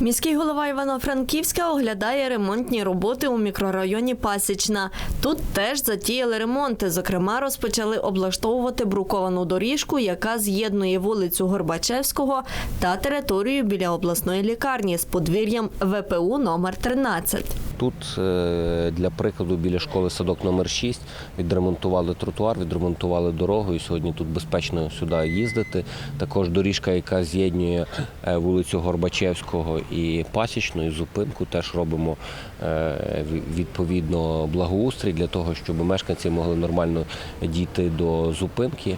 Міський голова Івано-Франківська оглядає ремонтні роботи у мікрорайоні Пасічна. Тут теж затіяли ремонти. Зокрема, розпочали облаштовувати бруковану доріжку, яка з'єднує вулицю Горбачевського та територію біля обласної лікарні з подвір'ям ВПУ номер 13. Тут е, для прикладу біля школи садок номер 6 відремонтували тротуар, відремонтували дорогу, і сьогодні тут безпечно сюди їздити. Також доріжка, яка з'єднує е, вулицю Горбачевського і Пасічну, і зупинку, теж робимо е, відповідно благоустрій для того, щоб мешканці могли нормально дійти до зупинки.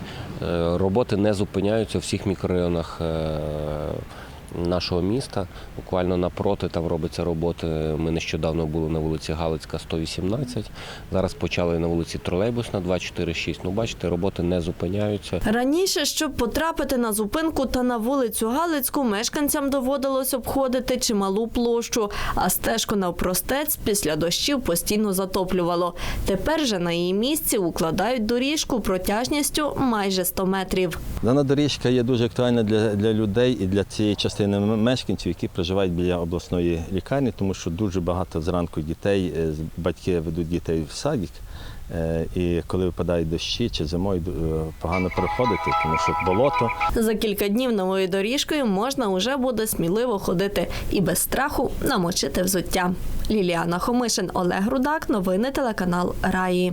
Роботи не зупиняються в всіх мікрорайонах. Нашого міста. Буквально напроти там робиться роботи. Ми нещодавно були на вулиці Галицька, 118. Зараз почали на вулиці Тролейбусна, 246. Ну, бачите, роботи не зупиняються. Раніше, щоб потрапити на зупинку та на вулицю Галицьку, мешканцям доводилось обходити чималу площу, а стежку навпростець після дощів постійно затоплювало. Тепер же на її місці укладають доріжку протяжністю майже 100 метрів. Дана доріжка є дуже актуальна для, для людей і для цієї частини м- мешканців, які проживають біля обласної лікарні, тому що дуже багато зранку дітей, е, батьки ведуть дітей в садик. е, І коли випадають дощі чи зимою е, погано переходити, тому що болото. За кілька днів новою доріжкою можна уже буде сміливо ходити і без страху намочити взуття. Ліліана Хомишин, Олег Рудак, новини телеканал Раї.